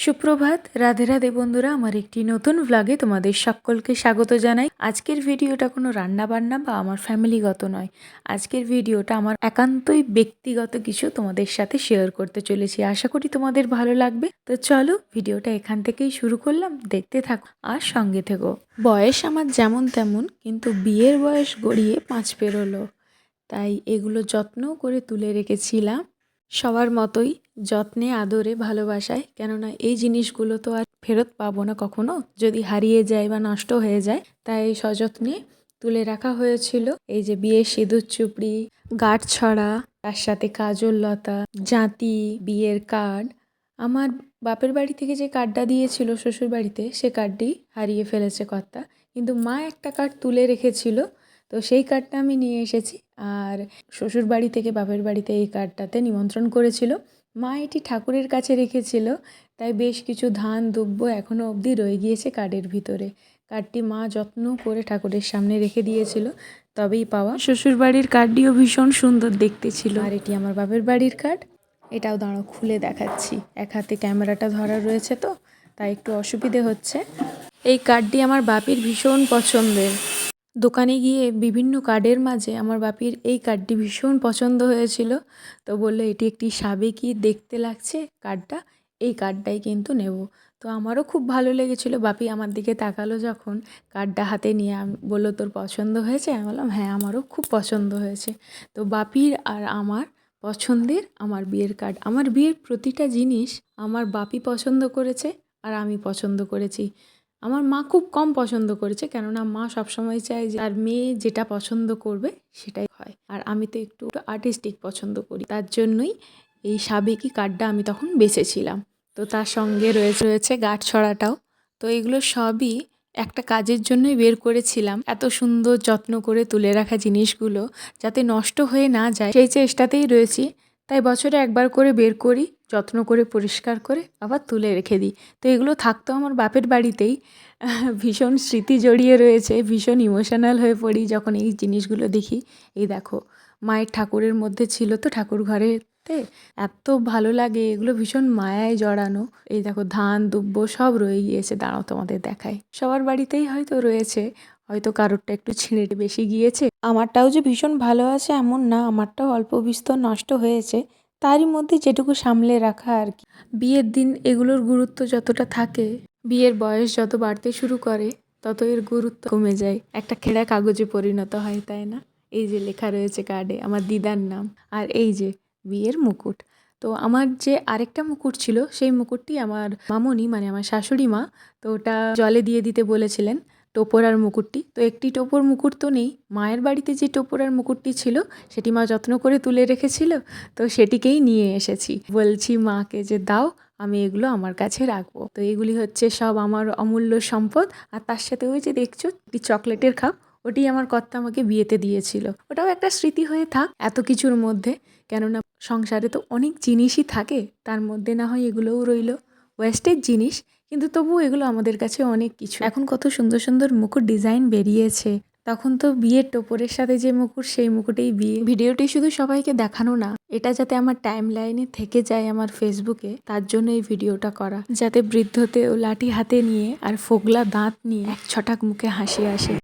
সুপ্রভাত, রাধে রাধে বন্ধুরা, আমার একটি নতুন ভ্লগে তোমাদের সকলকে স্বাগত জানাই। আজকের ভিডিওটা কোনো রান্না বান্না বা আমার ফ্যামিলিগত নয়। আজকের ভিডিওটা আমার একান্তই ব্যক্তিগত কিছু তোমাদের সাথে শেয়ার করতে চলেছি। আশা করি তোমাদের ভালো লাগবে। তো চলো ভিডিওটা এখান থেকেই শুরু করলাম। দেখতে থাকো আর সঙ্গে থেকো। বয়স আমার যেমন তেমন, কিন্তু বিয়ের বয়স গড়িয়ে পাঁচ পেরোলো। তাই এগুলো যত্ন করে তুলে রেখেছিলাম। সবার মতোই যত্নে, আদরে, ভালোবাসায়। কেননা এই জিনিসগুলো তো আর ফেরত পাবো না কখনো। যদি হারিয়ে যায় বা নষ্ট হয়ে যায়, তাই সযত্নে তুলে রাখা হয়েছিল। এই যে বিয়ের সিঁদুর চুপড়ি, গাঁট ছড়া, তার সাথে কাজল লতা, জাঁতি, বিয়ের কার্ড। আমার বাপের বাড়ি থেকে যে কার্ডটা দিয়েছিল শ্বশুর বাড়িতে, সে কার্ডটি হারিয়ে ফেলেছে কর্তা। কিন্তু মা একটা কার্ড তুলে রেখেছিল, তো সেই কার্ডটা আমি নিয়ে এসেছি। আর শ্বশুর বাড়ি থেকে বাপের বাড়িতে এই কার্ডটাতে নিমন্ত্রণ করেছিল। মা এটি ঠাকুরের কাছে রেখেছিল, তাই বেশ কিছু ধান দুব্য এখনও অবধি রয়ে গিয়েছে কার্ডের ভিতরে। কার্ডটি মা যত্ন করে ঠাকুরের সামনে রেখে দিয়েছিল, তবেই পাওয়া শ্বশুর বাড়ির কার্ডটিও ভীষণ সুন্দর দেখতে ছিল। আর এটি আমার বাপের বাড়ির কার্ড এটাও দাঁড়ো, খুলে দেখাচ্ছি। এক হাতে ক্যামেরাটা ধরা রয়েছে তো, তাই একটু অসুবিধে হচ্ছে। এই কার্ডটি আমার বাপির ভীষণ পছন্দের। দোকানে গিয়ে বিভিন্ন কার্ডের মাঝে আমার বাপির এই কার্ডটি ভীষণ পছন্দ হয়েছিল। তো বলল, এটি একটি সাবেকি দেখতে লাগছে কার্ডটা, এই কার্ডটাই কিন্তু নেব। তো আমারও খুব ভালো লেগেছিলো। বাপি আমার দিকে তাকালো যখন কার্ডটা হাতে নিয়ে আম- বলল, তোর পছন্দ হয়েছে? আমি বললাম হ্যাঁ আমারও খুব পছন্দ হয়েছে। তো বাপির আর আমার পছন্দের আমার বিয়ের কার্ড, আমার বিয়ের প্রতিটা জিনিস আমার বাপি পছন্দ করেছে আর আমি পছন্দ করেছি। আমার মা খুব কম পছন্দ করেছে, কেননা মা সবসময় চায় যে তার মেয়ে যেটা পছন্দ করবে সেটাই হয়। আর আমি তো একটু আর্টিস্টিক পছন্দ করি। তার জন্যই এই সাবেকি কার্ডটা আমি তখন বেছেছিলাম। তো তার সঙ্গে রয়েছে রয়েছে গাঁট ছড়াটাও। তো এগুলো সবই একটা কাজের জন্যই বের করেছিলাম। এত সুন্দর যত্ন করে তুলে রাখা জিনিসগুলো যাতে নষ্ট হয়ে না যায়। সেই চেষ্টাতেই রয়েছি। তাই বছরে একবার করে বের করি। যত্ন করে পরিষ্কার করে আবার তুলে রেখে দিই। তো এগুলো থাকতো আমার বাপের বাড়িতেই। ভীষণ স্মৃতি জড়িয়ে রয়েছে, ভীষণ ইমোশনাল হয়ে পড়ি যখন এই জিনিসগুলো দেখি। এই দেখো, মায়ের ঠাকুরের মধ্যে ছিল তো ঠাকুর ঘরেতে, এত ভালো লাগে, এগুলো ভীষণ মায়ায় জড়ানো। এই দেখো, ধান, দুব্ব সব রয়ে গিয়েছে, দাঁড়াও তোমাদের দেখায় সবার বাড়িতেই হয়তো রয়েছে, হয়তো কারোরটা একটু ছিঁড়ে বেশি গিয়েছে। আমারটাও যে ভীষণ ভালো আছে এমন না, আমারটাও অল্প বিস্তর নষ্ট হয়েছে। তারই মধ্যে যেটুকু সামলে রাখা আর কি। বিয়ের দিন এগুলোর গুরুত্ব যতটা থাকে, বিয়ের বয়স যত বাড়তে শুরু করে তত এর গুরুত্ব কমে যায়। একটা খেড়া কাগজে পরিণত হয়, তাই না? এই যে লেখা রয়েছে কার্ডে আমার দিদার নাম। আর এই যে বিয়ের মুকুট। তো আমার যে আরেকটা মুকুট ছিল, সেই মুকুটটি আমার মামনি মানে আমার শাশুড়ি মা, তো ওটা জলে দিয়ে দিতে বলেছিলেন। টোপরার মুকুটটি। তো একটি টোপর মুকুট তো নেই। মায়ের বাড়িতে যে টোপরার মুকুটটি ছিল, সেটি মা যত্ন করে তুলে রেখেছিল, তো সেটিকেই নিয়ে এসেছি। বলছি মাকে যে, দাও, আমি এগুলো আমার কাছে রাখব। তো এগুলি হচ্ছে সব আমার অমূল্য সম্পদ। আর তার সাথে ওই যে দেখছ, একটি চকলেটের খাপ ওটি আমার কর্তা আমাকে বিয়েতে দিয়েছিল। ওটাও একটা স্মৃতি হয়ে থাক এত কিছুর মধ্যে। কেননা সংসারে তো অনেক জিনিসই থাকে, তার মধ্যে না হয় এগুলোও রইল। ওয়েস্টের জিনিস, কিন্তু তবুও এগুলো আমাদের কাছে অনেক কিছু। এখন কত সুন্দর সুন্দর মুকুট ডিজাইন বেরিয়েছে। তখন তো বিয়ের টোপরের সাথে যে মুকুট, সেই মুকুটেই বিয়ে। ভিডিওটি শুধু সবাইকে দেখানো না, এটা যাতে আমার টাইম লাইনে থেকে যায় আমার ফেসবুকে, তার জন্য এই ভিডিওটা করা। যাতে বৃদ্ধতেও লাঠি হাতে নিয়ে আর ফোগলা দাঁত নিয়ে এক ছটাক মুখে হাসি আসে।